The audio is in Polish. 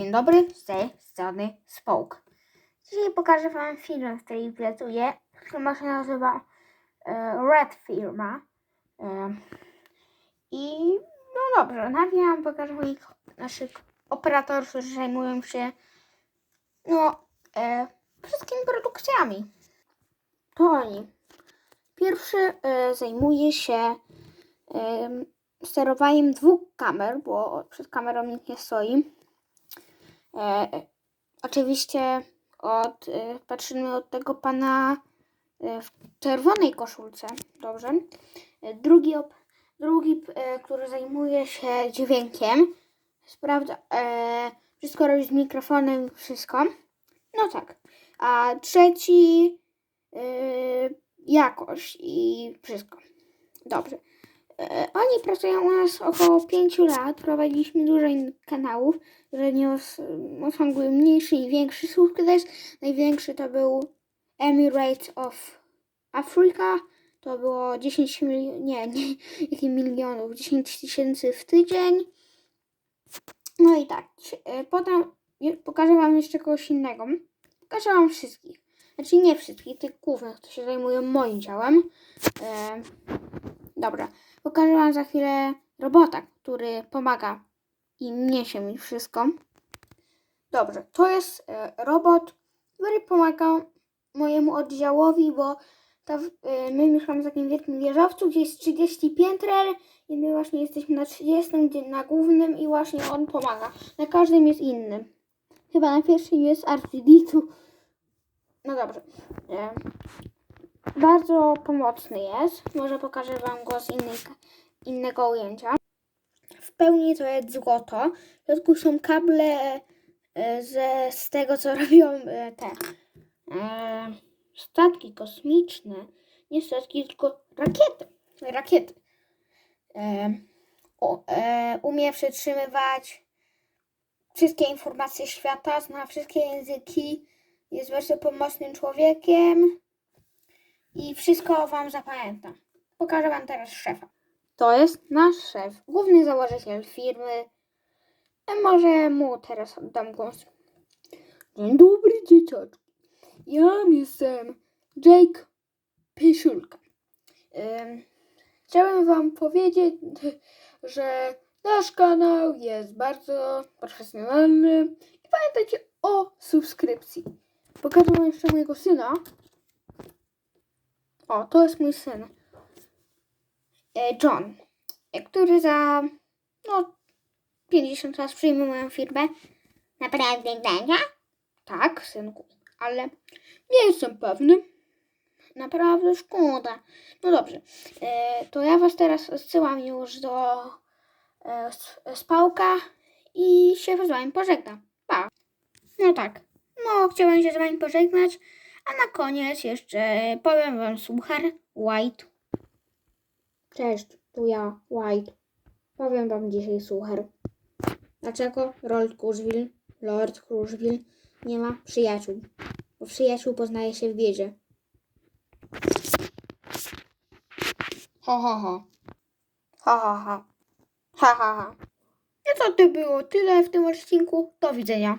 Dzień dobry, z tej strony Spoke. Dzisiaj pokażę Wam film, w którym pracuję. Firma się nazywa e, Red Firma. E, I no dobrze, najpierw Wam pokażę moich naszych operatorów, którzy zajmują się no, e, wszystkimi produkcjami. To oni. Pierwszy e, zajmuje się em, sterowaniem dwóch kamer, bo przed kamerą nikt nie stoi. E, oczywiście od, e, patrzymy od tego pana e, w czerwonej koszulce. Dobrze. E, drugi, drugi e, który zajmuje się dźwiękiem, sprawdza, e, wszystko robi z mikrofonem wszystko. No tak. A trzeci e, jakość i wszystko. Dobrze. E, Oni pracują u nas około 5 lat. Prowadziliśmy dużo innych kanałów, które nie os- osiągły mniejszy i większy sukces. Największy to był Emirates of Africa. To było 10 milionów, nie, nie, milionów, 10 tysięcy w tydzień. No i tak, e, potem pokażę Wam jeszcze kogoś innego. Pokażę Wam wszystkich. Znaczy nie wszystkich, tych głównych, którzy się zajmują moim ciałem. E, dobra, pokażę Wam za chwilę robota, który pomaga i niesie mi wszystko. Dobrze, to jest e, robot, który pomaga mojemu oddziałowi, bo ta, e, my mieszkamy w takim wielkim wieżowcu, gdzie jest 30 pięter i my właśnie jesteśmy na 30, gdzie na głównym i właśnie on pomaga. Na każdym jest inny. Chyba na pierwszym jest R2D2. No dobrze. Bardzo pomocny jest. Może pokażę Wam go z innego ujęcia. W pełni to jest złoto. W środku są kable e, ze, z tego, co robią e, te e, statki kosmiczne. Nie statki, tylko rakiety. Rakiety. E, o, e, umie przetrzymywać wszystkie informacje świata, zna wszystkie języki, jest bardzo pomocnym człowiekiem i wszystko Wam zapamięta. Pokażę Wam teraz szefa. To jest nasz szef, główny założyciel firmy. A może mu teraz oddam głos. Dzień dobry, dzieciaczki. Ja jestem Jake Pyszulka. Ym, Chciałem Wam powiedzieć, że nasz kanał jest bardzo profesjonalny i pamiętajcie o subskrypcji. Pokażę Wam jeszcze mojego syna. O, to jest mój syn. E, John, e, który za no, 50 lat przyjmie moją firmę. Naprawdę, Dania? Tak, synku, ale nie jestem pewny. Naprawdę szkoda. No dobrze, e, to ja Was teraz odsyłam już do spałka i się z Wami pożegnam. Pa. No tak, no chciałem się z Wami pożegnać, a na koniec jeszcze powiem Wam suchar White. Cześć, tu ja, White. Powiem Wam dzisiaj suchar. Dlaczego Lord Kruszwil, Lord Kruszwil nie ma przyjaciół? Bo przyjaciół poznaje się w biedzie. Ha, ha, ha. Ha, ha, ha. Ha, ha, ha. No to to było tyle w tym odcinku. Do widzenia.